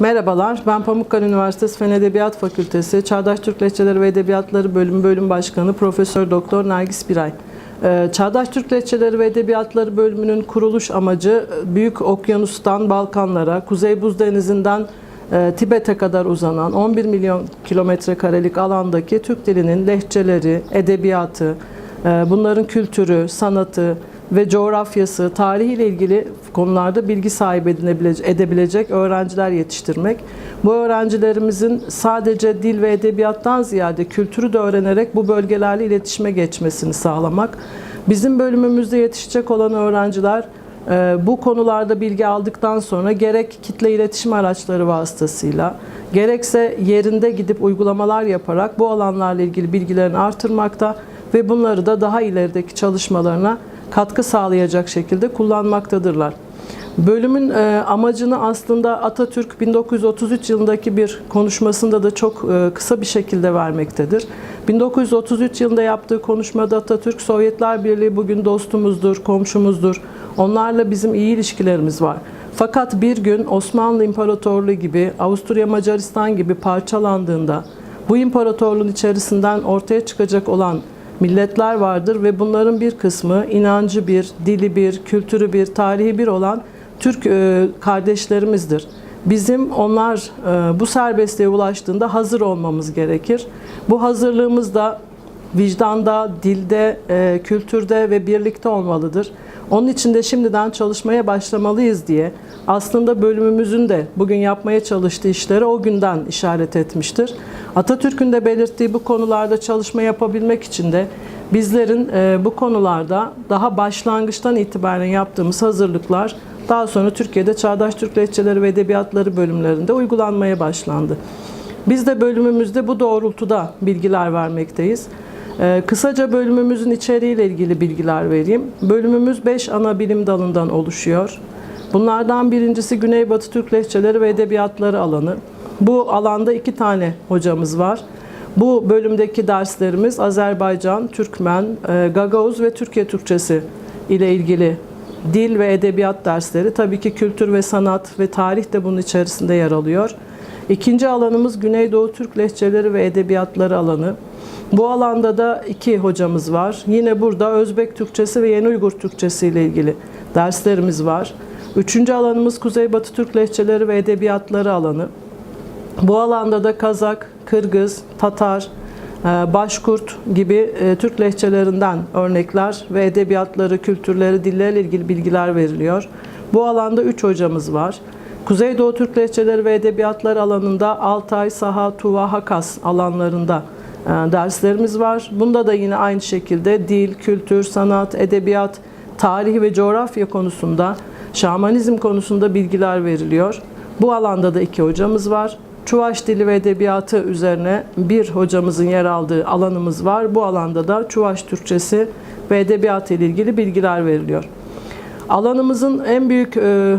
Merhabalar, ben Pamukkale Üniversitesi Fen Edebiyat Fakültesi Çağdaş Türk Lehçeleri ve Edebiyatları Bölümü Bölüm Başkanı Profesör Doktor Nergis Biray. Ee, Çağdaş Türk Lehçeleri ve Edebiyatları Bölümünün kuruluş amacı e, Büyük Okyanus'tan Balkanlara, Kuzey Buz Denizi'nden e, Tibet'e kadar uzanan 11 milyon kilometre karelik alandaki Türk dilinin lehçeleri, edebiyatı, e, bunların kültürü, sanatı, ve coğrafyası, tarihi ile ilgili konularda bilgi sahibi edinebilecek, edebilecek öğrenciler yetiştirmek. Bu öğrencilerimizin sadece dil ve edebiyattan ziyade kültürü de öğrenerek bu bölgelerle iletişime geçmesini sağlamak. Bizim bölümümüzde yetişecek olan öğrenciler e, bu konularda bilgi aldıktan sonra gerek kitle iletişim araçları vasıtasıyla gerekse yerinde gidip uygulamalar yaparak bu alanlarla ilgili bilgilerini artırmakta ve bunları da daha ilerideki çalışmalarına katkı sağlayacak şekilde kullanmaktadırlar. Bölümün e, amacını aslında Atatürk 1933 yılındaki bir konuşmasında da çok e, kısa bir şekilde vermektedir. 1933 yılında yaptığı konuşmada Atatürk, Sovyetler Birliği bugün dostumuzdur, komşumuzdur. Onlarla bizim iyi ilişkilerimiz var. Fakat bir gün Osmanlı İmparatorluğu gibi, Avusturya Macaristan gibi parçalandığında bu imparatorluğun içerisinden ortaya çıkacak olan milletler vardır ve bunların bir kısmı inancı bir, dili bir, kültürü bir, tarihi bir olan Türk e, kardeşlerimizdir. Bizim onlar e, bu serbestliğe ulaştığında hazır olmamız gerekir. Bu hazırlığımız da vicdanda, dilde, e, kültürde ve birlikte olmalıdır. Onun için de şimdiden çalışmaya başlamalıyız diye aslında bölümümüzün de bugün yapmaya çalıştığı işleri o günden işaret etmiştir. Atatürk'ün de belirttiği bu konularda çalışma yapabilmek için de bizlerin e, bu konularda daha başlangıçtan itibaren yaptığımız hazırlıklar daha sonra Türkiye'de Çağdaş Türk Lehçeleri ve Edebiyatları bölümlerinde uygulanmaya başlandı. Biz de bölümümüzde bu doğrultuda bilgiler vermekteyiz. Ee, kısaca bölümümüzün içeriğiyle ilgili bilgiler vereyim. Bölümümüz 5 ana bilim dalından oluşuyor. Bunlardan birincisi Güneybatı Türk Lehçeleri ve Edebiyatları alanı. Bu alanda iki tane hocamız var. Bu bölümdeki derslerimiz Azerbaycan, Türkmen, e, Gagavuz ve Türkiye Türkçesi ile ilgili dil ve edebiyat dersleri. Tabii ki kültür ve sanat ve tarih de bunun içerisinde yer alıyor. İkinci alanımız Güneydoğu Türk Lehçeleri ve Edebiyatları alanı. Bu alanda da iki hocamız var. Yine burada Özbek Türkçesi ve Yeni Uygur Türkçesi ile ilgili derslerimiz var. Üçüncü alanımız Kuzeybatı Türk Lehçeleri ve Edebiyatları alanı. Bu alanda da Kazak, Kırgız, Tatar, e, Başkurt gibi e, Türk lehçelerinden örnekler ve edebiyatları, kültürleri, dillerle ilgili bilgiler veriliyor. Bu alanda üç hocamız var. Kuzeydoğu Türk Lehçeleri ve Edebiyatları alanında Altay, Saha, Tuva, Hakas alanlarında derslerimiz var. Bunda da yine aynı şekilde dil, kültür, sanat, edebiyat, tarih ve coğrafya konusunda, şamanizm konusunda bilgiler veriliyor. Bu alanda da iki hocamız var. Çuvaş dili ve edebiyatı üzerine bir hocamızın yer aldığı alanımız var. Bu alanda da Çuvaş Türkçesi ve edebiyatı ile ilgili bilgiler veriliyor. Alanımızın en büyük e,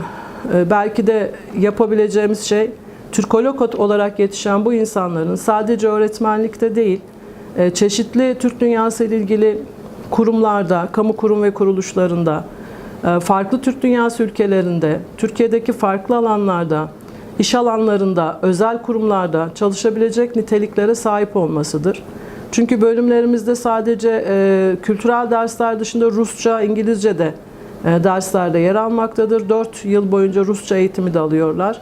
e, belki de yapabileceğimiz şey Türkolog olarak yetişen bu insanların sadece öğretmenlikte değil, e, çeşitli Türk dünyası ile ilgili kurumlarda, kamu kurum ve kuruluşlarında, e, farklı Türk dünyası ülkelerinde, Türkiye'deki farklı alanlarda, iş alanlarında, özel kurumlarda çalışabilecek niteliklere sahip olmasıdır. Çünkü bölümlerimizde sadece e, kültürel dersler dışında Rusça, İngilizce de derslerde yer almaktadır. 4 yıl boyunca Rusça eğitimi de alıyorlar.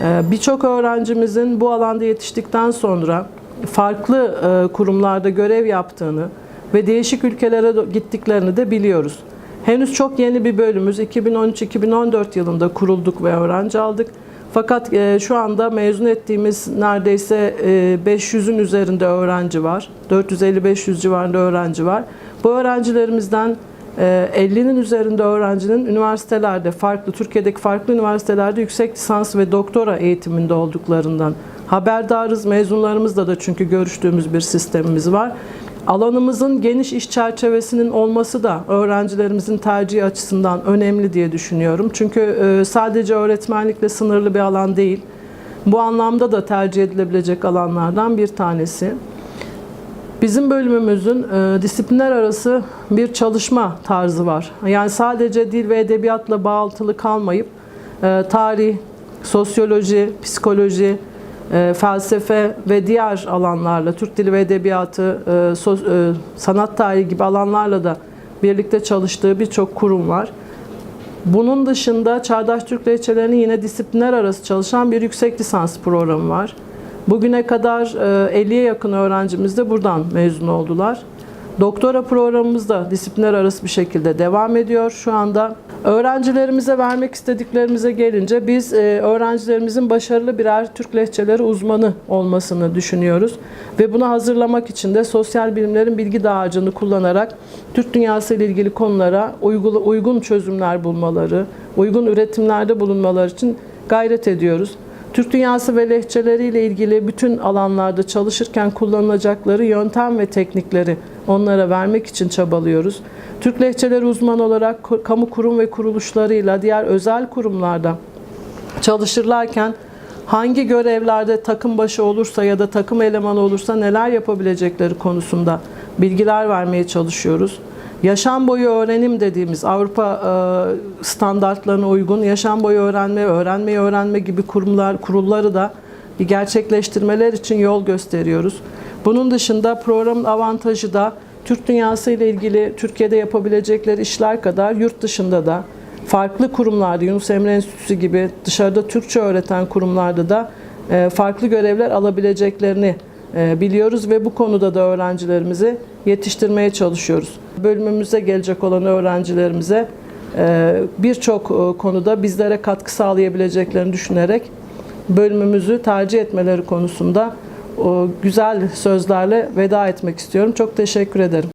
E, Birçok öğrencimizin bu alanda yetiştikten sonra farklı e, kurumlarda görev yaptığını ve değişik ülkelere gittiklerini de biliyoruz. Henüz çok yeni bir bölümümüz 2013-2014 yılında kurulduk ve öğrenci aldık. Fakat e, şu anda mezun ettiğimiz neredeyse e, 500'ün üzerinde öğrenci var. 450-500 civarında öğrenci var. Bu öğrencilerimizden e, 50'nin üzerinde öğrencinin üniversitelerde, farklı Türkiye'deki farklı üniversitelerde yüksek lisans ve doktora eğitiminde olduklarından haberdarız. Mezunlarımızla da çünkü görüştüğümüz bir sistemimiz var. Alanımızın geniş iş çerçevesinin olması da öğrencilerimizin tercihi açısından önemli diye düşünüyorum. Çünkü e, sadece öğretmenlikle sınırlı bir alan değil. Bu anlamda da tercih edilebilecek alanlardan bir tanesi. Bizim bölümümüzün e, disiplinler arası bir çalışma tarzı var. Yani sadece dil ve edebiyatla bağlantılı kalmayıp e, tarih, sosyoloji, psikoloji, e, felsefe ve diğer alanlarla, Türk Dili ve Edebiyatı, e, so- e, sanat tarihi gibi alanlarla da birlikte çalıştığı birçok kurum var. Bunun dışında Çağdaş Türk Lehçelerinin yine disiplinler arası çalışan bir yüksek lisans programı var. Bugüne kadar e, 50'ye yakın öğrencimiz de buradan mezun oldular. Doktora programımız da disiplinler arası bir şekilde devam ediyor şu anda. Öğrencilerimize vermek istediklerimize gelince biz e, öğrencilerimizin başarılı birer Türk lehçeleri uzmanı olmasını düşünüyoruz. Ve bunu hazırlamak için de sosyal bilimlerin bilgi dağarcığını kullanarak Türk dünyası ile ilgili konulara uygun çözümler bulmaları, uygun üretimlerde bulunmaları için gayret ediyoruz. Türk dünyası ve lehçeleriyle ilgili bütün alanlarda çalışırken kullanılacakları yöntem ve teknikleri onlara vermek için çabalıyoruz. Türk lehçeleri uzmanı olarak kamu kurum ve kuruluşlarıyla diğer özel kurumlarda çalışırlarken hangi görevlerde takım başı olursa ya da takım elemanı olursa neler yapabilecekleri konusunda bilgiler vermeye çalışıyoruz. Yaşam boyu öğrenim dediğimiz Avrupa e, standartlarına uygun yaşam boyu öğrenme, öğrenmeyi öğrenme gibi kurumlar, kurulları da gerçekleştirmeler için yol gösteriyoruz. Bunun dışında programın avantajı da Türk dünyası ile ilgili Türkiye'de yapabilecekleri işler kadar yurt dışında da farklı kurumlarda Yunus Emre Enstitüsü gibi dışarıda Türkçe öğreten kurumlarda da e, farklı görevler alabileceklerini biliyoruz ve bu konuda da öğrencilerimizi yetiştirmeye çalışıyoruz. Bölümümüze gelecek olan öğrencilerimize e, birçok e, konuda bizlere katkı sağlayabileceklerini düşünerek bölümümüzü tercih etmeleri konusunda güzel sözlerle veda etmek istiyorum. Çok teşekkür ederim.